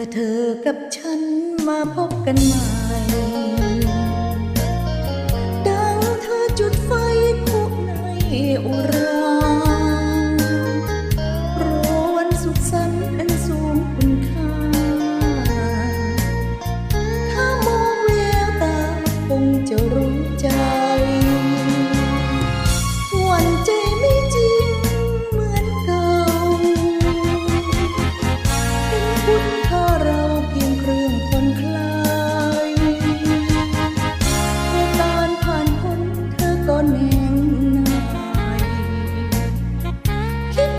อเธอกับฉันมาพบกันใหม่